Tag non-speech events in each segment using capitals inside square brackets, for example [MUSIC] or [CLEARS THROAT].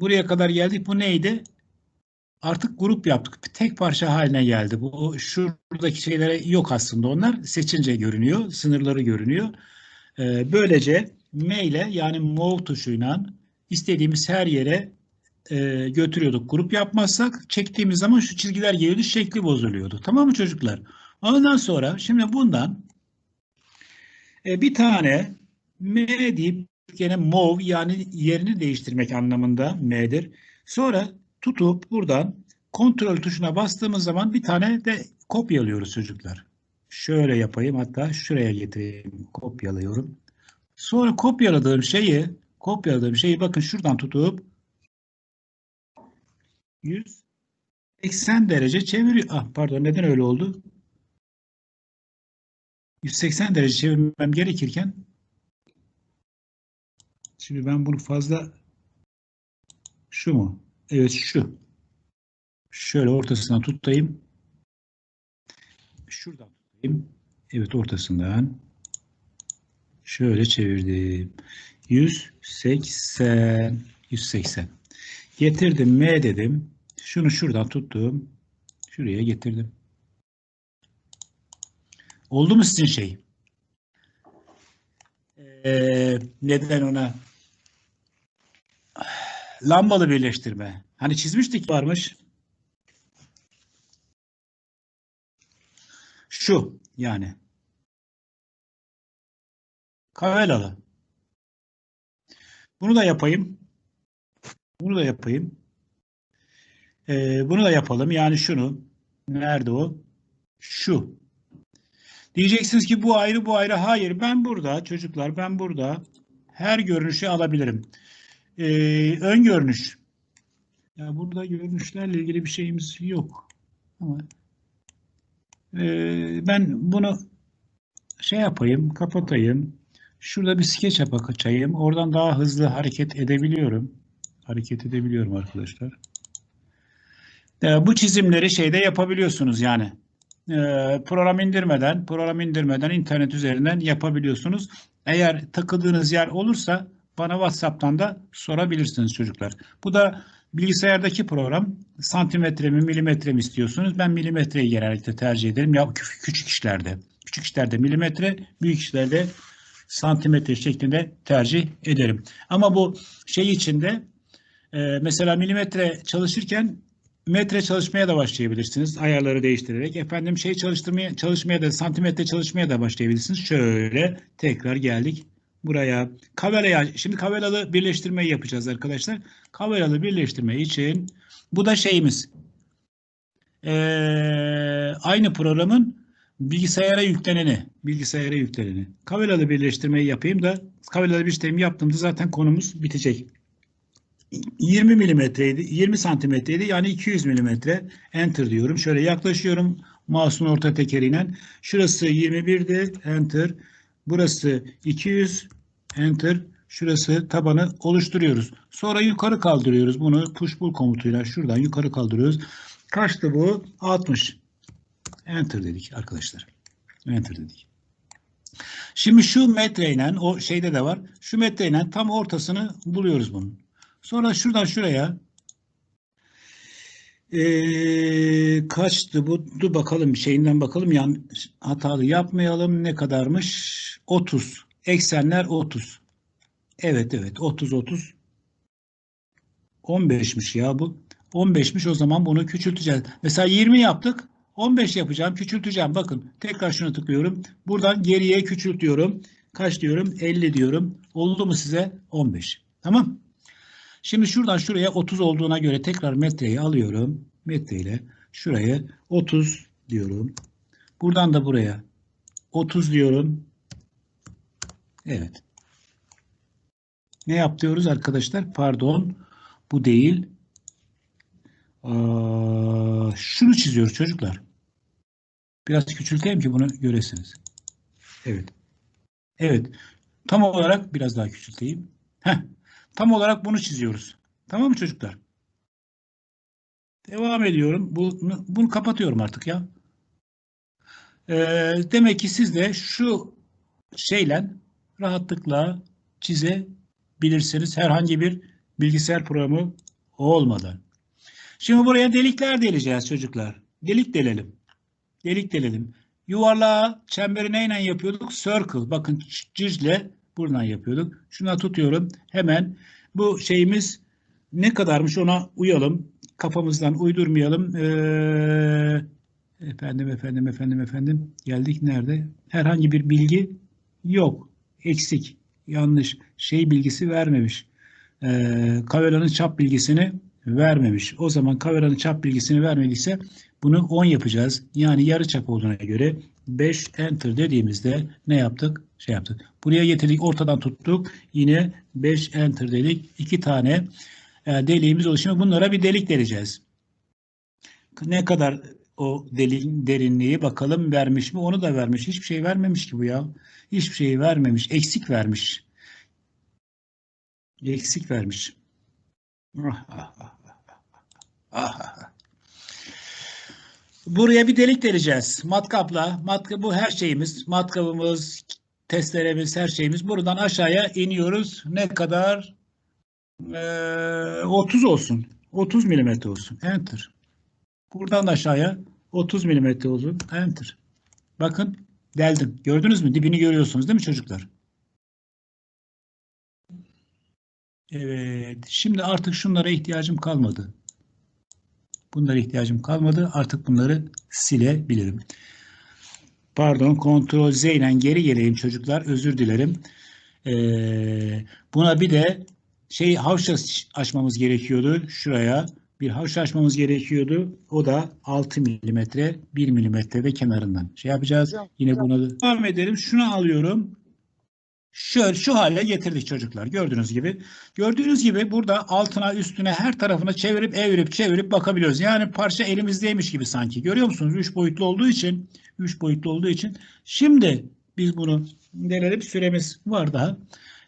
buraya kadar geldik. Bu neydi? Artık grup yaptık. Tek parça haline geldi. Bu şuradaki şeylere yok aslında onlar. Seçince görünüyor. Sınırları görünüyor. Ee, böylece M ile yani move tuşuyla istediğimiz her yere e, götürüyorduk. Grup yapmazsak çektiğimiz zaman şu çizgiler geliyordu. Şekli bozuluyordu. Tamam mı çocuklar? Ondan sonra şimdi bundan e, bir tane M deyip gene move yani yerini değiştirmek anlamında M'dir. Sonra tutup buradan kontrol tuşuna bastığımız zaman bir tane de kopyalıyoruz çocuklar. Şöyle yapayım hatta şuraya getireyim. Kopyalıyorum. Sonra kopyaladığım şeyi kopyaladığım şeyi bakın şuradan tutup 180 derece çeviriyor. Ah pardon neden öyle oldu? 180 derece çevirmem gerekirken şimdi ben bunu fazla şu mu? Evet şu. Şöyle ortasından tutayım. Şuradan tutayım. Evet ortasından. Şöyle çevirdim. 180. 180. Getirdim M dedim. Şunu şuradan tuttum. Şuraya getirdim. Oldu mu sizin şey? Ee, neden ona? Lambalı birleştirme. Hani çizmiştik varmış. Şu yani. Kavelalı. Bunu da yapayım. Bunu da yapayım. Ee, bunu da yapalım. Yani şunu. Nerede o? Şu. Diyeceksiniz ki bu ayrı bu ayrı. Hayır ben burada çocuklar ben burada her görünüşü alabilirim. Ee, ön görünüş. Ya burada görünüşlerle ilgili bir şeyimiz yok. Ama ee, ben bunu şey yapayım, kapatayım. Şurada bir skeç açayım. Oradan daha hızlı hareket edebiliyorum. Hareket edebiliyorum arkadaşlar. Ee, bu çizimleri şeyde yapabiliyorsunuz yani. Ee, program indirmeden, program indirmeden internet üzerinden yapabiliyorsunuz. Eğer takıldığınız yer olursa bana WhatsApp'tan da sorabilirsiniz çocuklar. Bu da bilgisayardaki program santimetre mi milimetre mi istiyorsunuz? Ben milimetreyi genellikle tercih ederim. Ya küçük işlerde. Küçük işlerde milimetre, büyük işlerde santimetre şeklinde tercih ederim. Ama bu şey içinde e, mesela milimetre çalışırken metre çalışmaya da başlayabilirsiniz. Ayarları değiştirerek. Efendim şey çalıştırmaya çalışmaya da santimetre çalışmaya da başlayabilirsiniz. Şöyle tekrar geldik buraya. Kavelaya şimdi kavelalı birleştirmeyi yapacağız arkadaşlar. Kavelalı birleştirme için bu da şeyimiz. Ee, aynı programın bilgisayara yükleneni, bilgisayara yükleneni. Kavelalı birleştirmeyi yapayım da kavelalı birleştirmeyi yaptığımda zaten konumuz bitecek. 20 milimetreydi, 20 santimetreydi yani 200 milimetre. Enter diyorum. Şöyle yaklaşıyorum mouse'un orta tekeriyle. Şurası 21'di. Enter. Burası 200. Enter. Şurası tabanı oluşturuyoruz. Sonra yukarı kaldırıyoruz. Bunu push pull komutuyla şuradan yukarı kaldırıyoruz. Kaçtı bu? 60. Enter dedik arkadaşlar. Enter dedik. Şimdi şu metreyle o şeyde de var. Şu metreyle tam ortasını buluyoruz bunun. Sonra şuradan şuraya ee, kaçtı bu? Dur bakalım şeyinden bakalım. Yan, hatalı yapmayalım. Ne kadarmış? 30. Eksenler 30. Evet evet 30 30. 15'miş ya bu. 15'miş o zaman bunu küçülteceğiz. Mesela 20 yaptık. 15 yapacağım. Küçülteceğim. Bakın tekrar şuna tıklıyorum. Buradan geriye küçültüyorum. Kaç diyorum? 50 diyorum. Oldu mu size? 15. Tamam. Şimdi şuradan şuraya 30 olduğuna göre tekrar metreyi alıyorum. Metreyle şuraya 30 diyorum. Buradan da buraya 30 diyorum. Evet. Ne yapıyoruz arkadaşlar? Pardon. Bu değil. Aa, şunu çiziyoruz çocuklar. Biraz küçülteyim ki bunu göresiniz. Evet. Evet. Tam olarak biraz daha küçülteyim. Heh. Tam olarak bunu çiziyoruz. Tamam mı çocuklar? Devam ediyorum. Bunu, bunu kapatıyorum artık ya. Ee, demek ki siz de şu şeyle rahatlıkla çizebilirsiniz. Herhangi bir bilgisayar programı Olmadı. Şimdi buraya delikler deleceğiz çocuklar. Delik delelim. Delik delelim. Yuvarlağı çemberi neyle yapıyorduk? Circle. Bakın cizle buradan yapıyorduk. Şuna tutuyorum. Hemen bu şeyimiz ne kadarmış ona uyalım. Kafamızdan uydurmayalım. Ee, efendim efendim efendim efendim geldik nerede? Herhangi bir bilgi yok. Eksik. Yanlış. Şey bilgisi vermemiş. Ee, kaveranın çap bilgisini vermemiş. O zaman kaveranın çap bilgisini vermediyse bunu 10 yapacağız. Yani yarı çap olduğuna göre 5 enter dediğimizde ne yaptık? Şey yaptık. Buraya getirdik ortadan tuttuk. Yine 5 enter dedik. 2 tane e, deliğimiz. Şimdi bunlara bir delik deleceğiz. Ne kadar o deliğin derinliği bakalım vermiş mi? Onu da vermiş. Hiçbir şey vermemiş ki bu ya. Hiçbir şey vermemiş. Eksik vermiş. Eksik vermiş. Buraya bir delik deleceğiz. Matkapla. Matka bu her şeyimiz. Matkabımız, testeremiz, her şeyimiz. Buradan aşağıya iniyoruz. Ne kadar? Ee, 30 olsun. 30 milimetre olsun. Enter. Buradan aşağıya 30 milimetre olsun. Enter. Bakın deldim. Gördünüz mü? Dibini görüyorsunuz değil mi çocuklar? Evet. Şimdi artık şunlara ihtiyacım kalmadı. Bunlara ihtiyacım kalmadı. Artık bunları silebilirim. Pardon. Ctrl Z ile geri geleyim çocuklar. Özür dilerim. Ee, buna bir de şey havşa açmamız gerekiyordu. Şuraya bir havşa açmamız gerekiyordu. O da 6 milimetre 1 milimetre de kenarından. Şey yapacağız. Yine buna devam edelim. Şunu alıyorum. Şöyle şu hale getirdik çocuklar. Gördüğünüz gibi. Gördüğünüz gibi burada altına üstüne her tarafına çevirip evirip çevirip bakabiliyoruz. Yani parça elimizdeymiş gibi sanki. Görüyor musunuz? Üç boyutlu olduğu için üç boyutlu olduğu için. Şimdi biz bunu delelim. Süremiz var daha.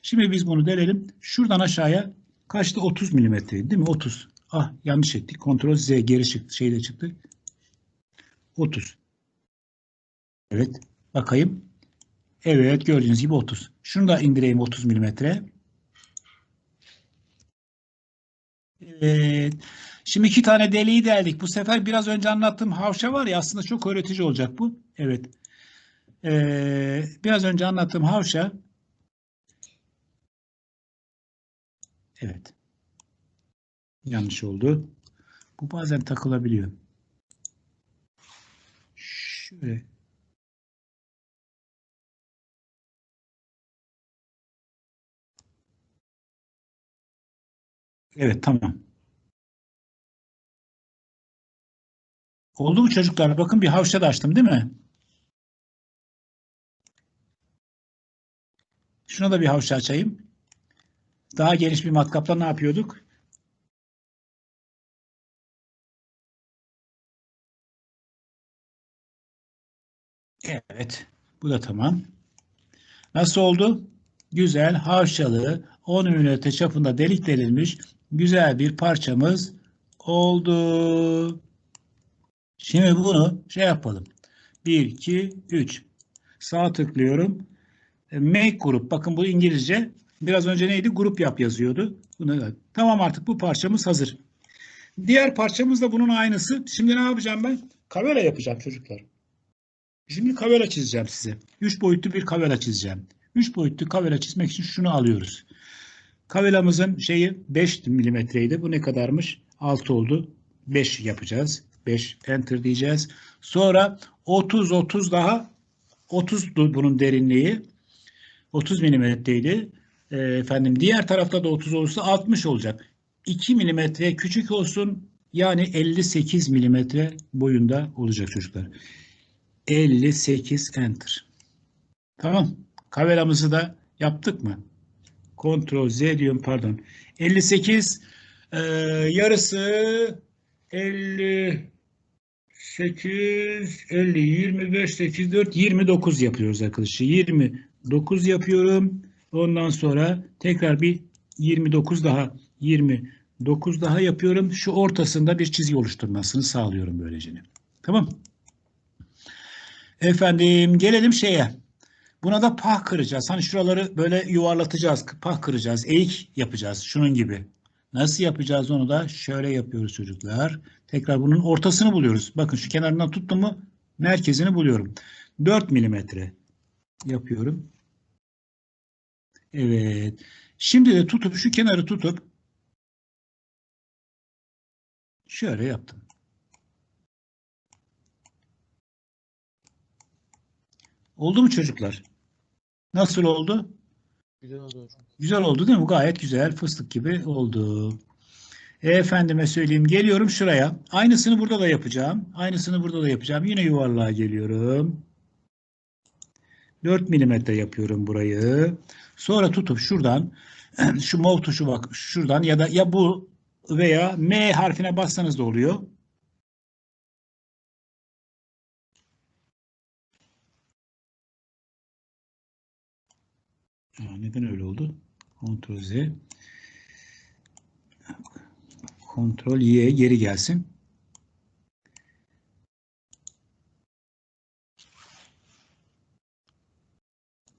Şimdi biz bunu delelim. Şuradan aşağıya kaçtı? 30 milimetre değil mi? 30. Ah yanlış ettik. Kontrol Z geri çıktı. Şeyde çıktı. 30. Evet. Bakayım. Evet gördüğünüz gibi 30. Şunu da indireyim 30 milimetre. Evet. Şimdi iki tane deliği deldik. Bu sefer biraz önce anlattığım havşa var ya aslında çok öğretici olacak bu. Evet. Ee, biraz önce anlattığım havşa. Evet. Yanlış oldu. Bu bazen takılabiliyor. Şöyle Evet tamam. Oldu mu çocuklar? Bakın bir havşa da açtım değil mi? Şuna da bir havşa açayım. Daha geniş bir matkapla ne yapıyorduk? Evet. Bu da tamam. Nasıl oldu? Güzel, havşalı, 10 ünite çapında delik delilmiş güzel bir parçamız oldu. Şimdi bunu şey yapalım. 1, 2, 3. Sağ tıklıyorum. E, make grup. Bakın bu İngilizce. Biraz önce neydi? Grup yap yazıyordu. Bunu, tamam artık bu parçamız hazır. Diğer parçamız da bunun aynısı. Şimdi ne yapacağım ben? Kavera yapacağım çocuklar. Şimdi kavera çizeceğim size. 3 boyutlu bir kavera çizeceğim. 3 boyutlu kavera çizmek için şunu alıyoruz. Kavelamızın şeyi 5 milimetreydi. Bu ne kadarmış? 6 oldu. 5 yapacağız. 5 enter diyeceğiz. Sonra 30 30 daha 30 bunun derinliği. 30 milimetreydi. E, efendim diğer tarafta da 30 olursa 60 olacak. 2 milimetre küçük olsun. Yani 58 milimetre boyunda olacak çocuklar. 58 enter. Tamam. Kaveramızı da yaptık mı? Ctrl Z diyorum pardon. 58 e, yarısı 58 50 25 8 4 29 yapıyoruz arkadaşlar. 29 yapıyorum. Ondan sonra tekrar bir 29 daha 29 daha yapıyorum. Şu ortasında bir çizgi oluşturmasını sağlıyorum böylece. Tamam. Efendim gelelim şeye. Buna da pah kıracağız. Hani şuraları böyle yuvarlatacağız. Pah kıracağız. Eğik yapacağız. Şunun gibi. Nasıl yapacağız onu da şöyle yapıyoruz çocuklar. Tekrar bunun ortasını buluyoruz. Bakın şu kenarından tuttum mu merkezini buluyorum. 4 milimetre yapıyorum. Evet. Şimdi de tutup şu kenarı tutup şöyle yaptım. Oldu mu çocuklar? Nasıl oldu? Güzel oldu hocam. Güzel oldu değil mi? Gayet güzel. Fıstık gibi oldu. E, efendime söyleyeyim. Geliyorum şuraya. Aynısını burada da yapacağım. Aynısını burada da yapacağım. Yine yuvarlığa geliyorum. 4 milimetre yapıyorum burayı. Sonra tutup şuradan [CLEARS THROAT] şu mov tuşu bak şuradan ya da ya bu veya M harfine bassanız da oluyor. Neden öyle oldu? Ctrl Z. Ctrl Y geri gelsin.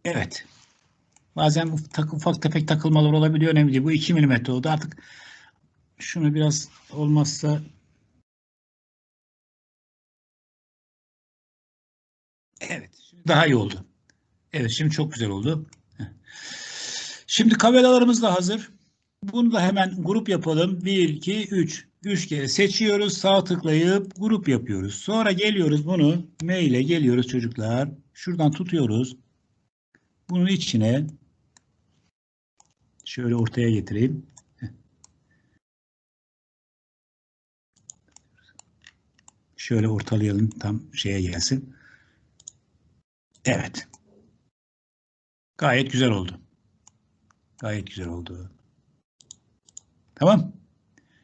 Evet. Bazen ufak, ufak tefek takılmalar olabiliyor. Önemli değil. Bu 2 mm oldu. Artık şunu biraz olmazsa Evet. Daha iyi oldu. Evet. Şimdi çok güzel oldu. Şimdi kabelalarımız da hazır. Bunu da hemen grup yapalım. 1, 2, 3. 3 kere seçiyoruz. Sağ tıklayıp grup yapıyoruz. Sonra geliyoruz bunu maile geliyoruz çocuklar. Şuradan tutuyoruz. Bunun içine şöyle ortaya getireyim. Şöyle ortalayalım tam şeye gelsin. Evet. Gayet güzel oldu. Gayet güzel oldu. Tamam.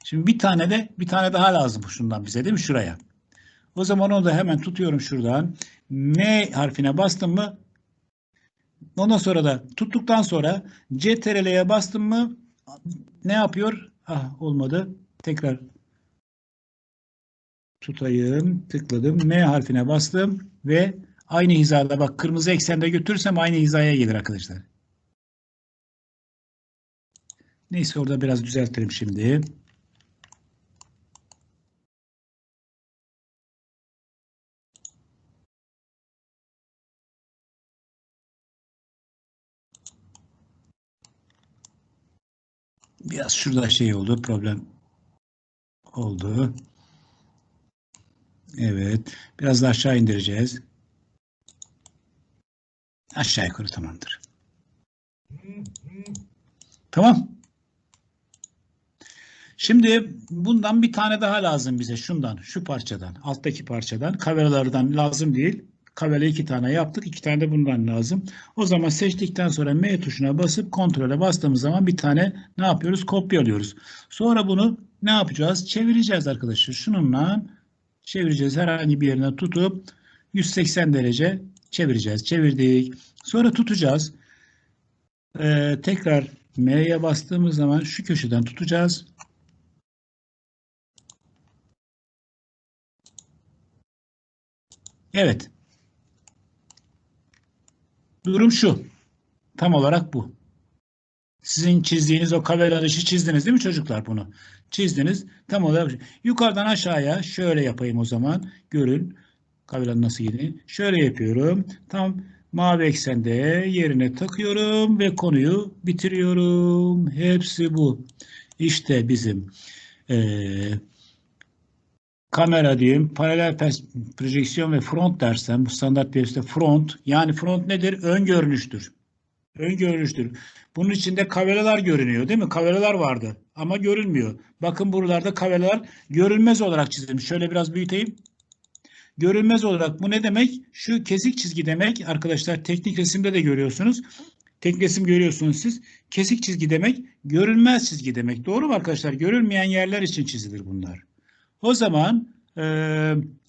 Şimdi bir tane de bir tane daha lazım şundan bize değil mi? Şuraya. O zaman onu da hemen tutuyorum şuradan. M harfine bastım mı? Ondan sonra da tuttuktan sonra CTRL'ye bastım mı? Ne yapıyor? Ah olmadı. Tekrar tutayım. Tıkladım. M harfine bastım ve aynı hizada bak kırmızı eksende götürürsem aynı hizaya gelir arkadaşlar. Neyse orada biraz düzeltelim şimdi. Biraz şurada şey oldu, problem oldu. Evet, biraz da aşağı indireceğiz. Aşağı yukarı tamamdır. Tamam. Şimdi bundan bir tane daha lazım bize. Şundan, şu parçadan, alttaki parçadan. Kaveralardan lazım değil. Kavera iki tane yaptık. iki tane de bundan lazım. O zaman seçtikten sonra M tuşuna basıp kontrole bastığımız zaman bir tane ne yapıyoruz? Kopyalıyoruz. Sonra bunu ne yapacağız? Çevireceğiz arkadaşlar. Şununla çevireceğiz. Herhangi bir yerine tutup 180 derece çevireceğiz. Çevirdik. Sonra tutacağız. Ee, tekrar M'ye bastığımız zaman şu köşeden tutacağız. Evet. Durum şu. Tam olarak bu. Sizin çizdiğiniz o kavera dışı çizdiniz değil mi çocuklar bunu? Çizdiniz. Tam olarak yukarıdan aşağıya şöyle yapayım o zaman. Görün. Nasıl gidiyor. Şöyle yapıyorum. Tam mavi eksende yerine takıyorum ve konuyu bitiriyorum. Hepsi bu. İşte bizim eee kamera diyeyim, paralel projeksiyon ve front dersem bu standart PS'de front yani front nedir? Ön görünüştür. Ön görünüştür. Bunun içinde kameralar görünüyor değil mi? Kameralar vardı ama görünmüyor. Bakın buralarda kameralar görünmez olarak çizilmiş. Şöyle biraz büyüteyim. Görünmez olarak bu ne demek? Şu kesik çizgi demek. Arkadaşlar teknik resimde de görüyorsunuz. Teknik resim görüyorsunuz siz. Kesik çizgi demek görünmez çizgi demek. Doğru mu arkadaşlar? Görülmeyen yerler için çizilir bunlar. O zaman e,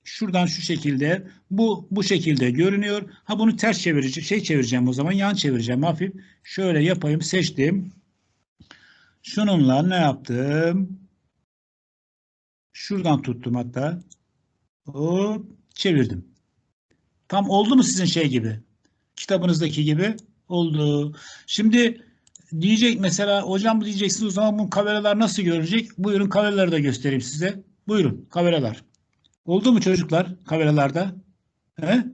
şuradan şu şekilde bu bu şekilde görünüyor. Ha bunu ters çevireceğim. Şey çevireceğim o zaman yan çevireceğim hafif. Şöyle yapayım seçtim. Şununla ne yaptım? Şuradan tuttum hatta. Hop çevirdim. Tam oldu mu sizin şey gibi? Kitabınızdaki gibi oldu. Şimdi diyecek mesela hocam diyeceksiniz o zaman bu kameralar nasıl görecek? Buyurun kameraları da göstereyim size. Buyurun kameralar. Oldu mu çocuklar kameralarda? He?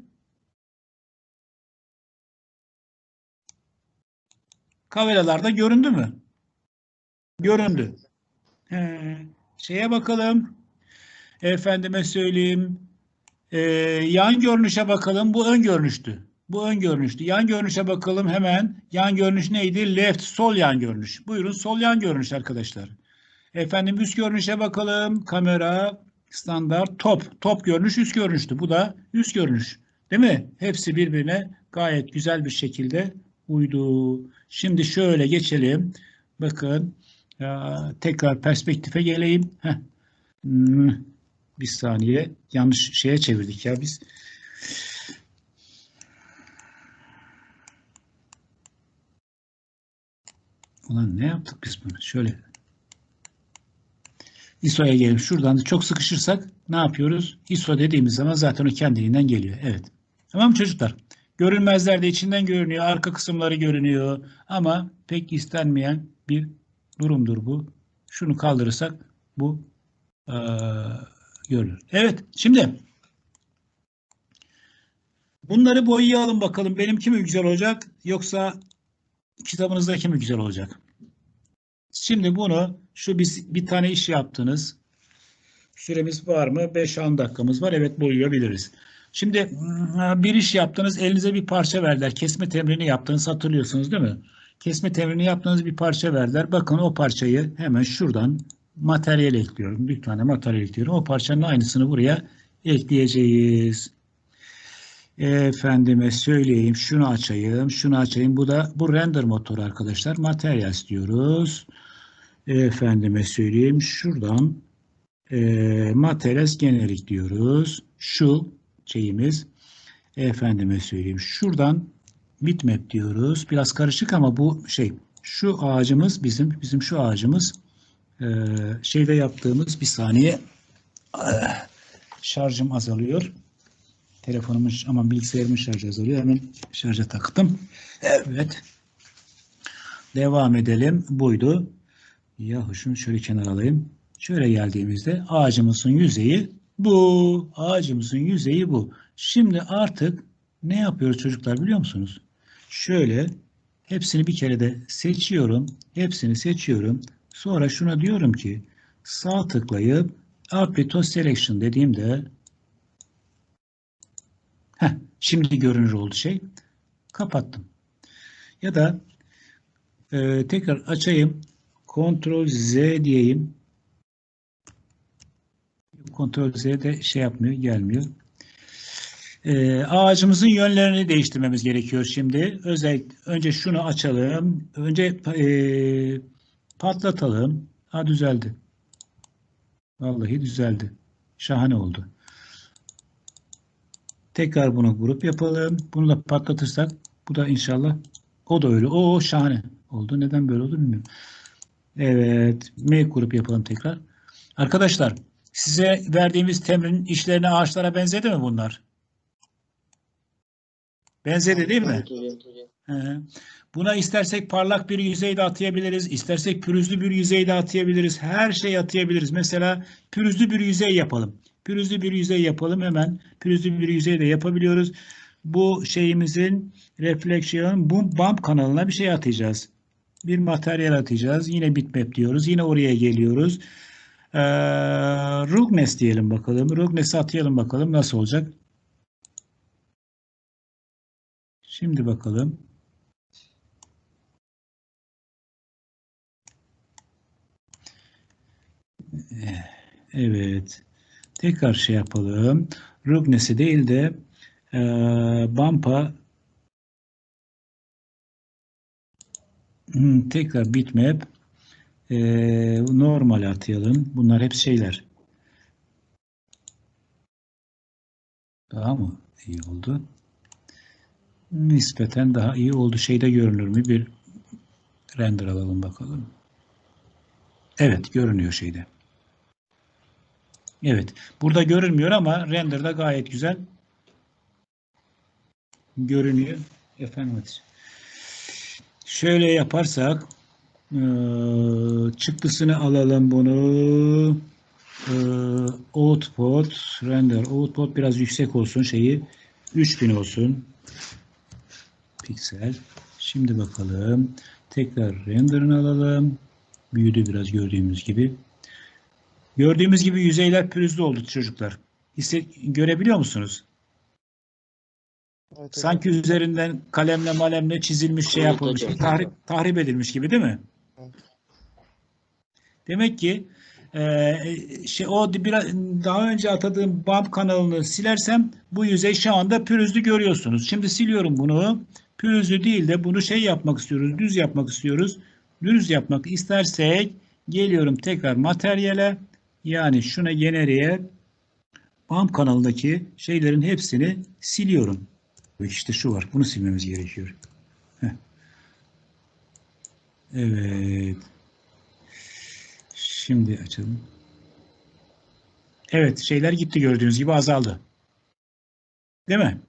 Kameralarda göründü mü? Göründü. He, şeye bakalım. Efendime söyleyeyim. Ee, yan görünüşe bakalım. Bu ön görünüştü. Bu ön görünüştü. Yan görünüşe bakalım hemen. Yan görünüş neydi? Left, sol yan görünüş. Buyurun sol yan görünüş arkadaşlar. Efendim üst görünüşe bakalım. Kamera, standart, top. Top görünüş, üst görünüştü. Bu da üst görünüş. Değil mi? Hepsi birbirine gayet güzel bir şekilde uydu. Şimdi şöyle geçelim. Bakın ya, tekrar perspektife geleyim. Heh. Bir saniye. Yanlış şeye çevirdik ya biz. Ulan ne yaptık biz bunu? Şöyle. ISO'ya gelelim. Şuradan da çok sıkışırsak ne yapıyoruz? ISO dediğimiz zaman zaten o kendiliğinden geliyor. Evet. Tamam mı çocuklar? Görünmezler de içinden görünüyor. Arka kısımları görünüyor. Ama pek istenmeyen bir durumdur bu. Şunu kaldırırsak bu ee, görülür. Evet. Şimdi bunları boyayalım bakalım. Benimki mi güzel olacak yoksa kitabınızdaki mi güzel olacak? Şimdi bunu şu bir, bir tane iş yaptınız. Süremiz var mı? 5-10 dakikamız var. Evet boyayabiliriz. Şimdi bir iş yaptınız. Elinize bir parça verdiler. Kesme temrini yaptınız. Hatırlıyorsunuz değil mi? Kesme temrini yaptığınız bir parça verdiler. Bakın o parçayı hemen şuradan materyal ekliyorum. Bir tane materyal ekliyorum. O parçanın aynısını buraya ekleyeceğiz. Efendime söyleyeyim. Şunu açayım. Şunu açayım. Bu da bu render motoru arkadaşlar. Materyal istiyoruz. Efendime söyleyeyim. Şuradan e, materials generik diyoruz. Şu şeyimiz. Efendime söyleyeyim. Şuradan bitmap diyoruz. Biraz karışık ama bu şey. Şu ağacımız bizim bizim şu ağacımız e, şeyde yaptığımız bir saniye şarjım azalıyor. Telefonumun ama bilgisayarımın şarjı azalıyor. Hemen şarja taktım. Evet. Devam edelim. Buydu. Yahu şunu şöyle kenara alayım. Şöyle geldiğimizde ağacımızın yüzeyi bu. Ağacımızın yüzeyi bu. Şimdi artık ne yapıyoruz çocuklar biliyor musunuz? Şöyle hepsini bir kere de seçiyorum. Hepsini seçiyorum. Sonra şuna diyorum ki sağ tıklayıp Apply Selection dediğimde heh, şimdi görünür oldu şey. Kapattım. Ya da e, tekrar açayım. Ctrl Z diyeyim. Ctrl Z'de şey yapmıyor, gelmiyor. Ee, ağacımızın yönlerini değiştirmemiz gerekiyor şimdi. Özellikle önce şunu açalım. Önce e, patlatalım. Ha düzeldi. Vallahi düzeldi. Şahane oldu. Tekrar bunu grup yapalım. Bunu da patlatırsak bu da inşallah o da öyle. O şahane oldu. Neden böyle oldu bilmiyorum. Evet. M grup yapalım tekrar. Arkadaşlar size verdiğimiz temrin işlerine ağaçlara benzedi mi bunlar? Benzedi değil mi? Hı. Buna istersek parlak bir yüzey de atayabiliriz. istersek pürüzlü bir yüzey de atayabiliriz. Her şey atayabiliriz. Mesela pürüzlü bir yüzey yapalım. Pürüzlü bir yüzey yapalım hemen. Pürüzlü bir yüzey de yapabiliyoruz. Bu şeyimizin reflection bu bump kanalına bir şey atacağız. Bir materyal atacağız. Yine bitmap diyoruz. Yine oraya geliyoruz. Ee, Rugnes diyelim bakalım. Rugnes'i atayalım bakalım nasıl olacak. Şimdi bakalım. Evet. Tekrar şey yapalım. Rugnes'i değil de e, Bumpa hmm, tekrar bitmap e, normal atayalım. Bunlar hep şeyler. Daha mı iyi oldu? Nispeten daha iyi oldu. Şeyde görünür mü? Bir render alalım bakalım. Evet görünüyor şeyde. Evet. Burada görünmüyor ama renderda gayet güzel görünüyor. Efendim Şöyle yaparsak eee, çıktısını alalım bunu. Eee, output render output biraz yüksek olsun şeyi 3000 olsun. Piksel. Şimdi bakalım. Tekrar render'ını alalım. Büyüdü biraz gördüğümüz gibi. Gördüğümüz gibi yüzeyler pürüzlü oldu çocuklar. Hisse, görebiliyor musunuz? Evet. Sanki üzerinden kalemle malemle çizilmiş şey Evet, yapılmış, hocam. tahrip, tahrip edilmiş gibi değil mi? Evet. Demek ki e, şey o biraz daha önce atadığım BAM kanalını silersem bu yüzey şu anda pürüzlü görüyorsunuz. Şimdi siliyorum bunu. Pürüzlü değil de bunu şey yapmak istiyoruz, düz yapmak istiyoruz. Düz yapmak istersek geliyorum tekrar materyale yani şuna generiğe BAM kanalındaki şeylerin hepsini siliyorum. İşte şu var. Bunu silmemiz gerekiyor. Heh. Evet. Şimdi açalım. Evet, şeyler gitti gördüğünüz gibi azaldı. Değil mi?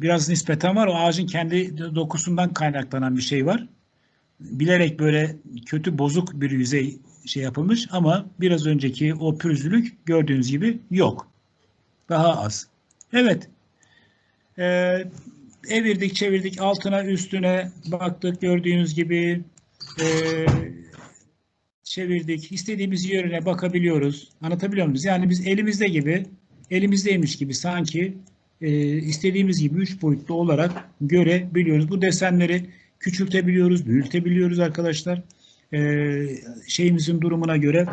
Biraz nispeten var. O ağacın kendi dokusundan kaynaklanan bir şey var. Bilerek böyle kötü bozuk bir yüzey şey yapılmış ama biraz önceki o pürüzlülük gördüğünüz gibi yok. Daha az. Evet. Ee, evirdik çevirdik altına üstüne baktık gördüğünüz gibi ee, çevirdik. İstediğimiz yöne bakabiliyoruz. Anlatabiliyor muyuz? Yani biz elimizde gibi, elimizdeymiş gibi sanki e, istediğimiz gibi üç boyutlu olarak görebiliyoruz. Bu desenleri küçültebiliyoruz, büyütebiliyoruz arkadaşlar. E, şeyimizin durumuna göre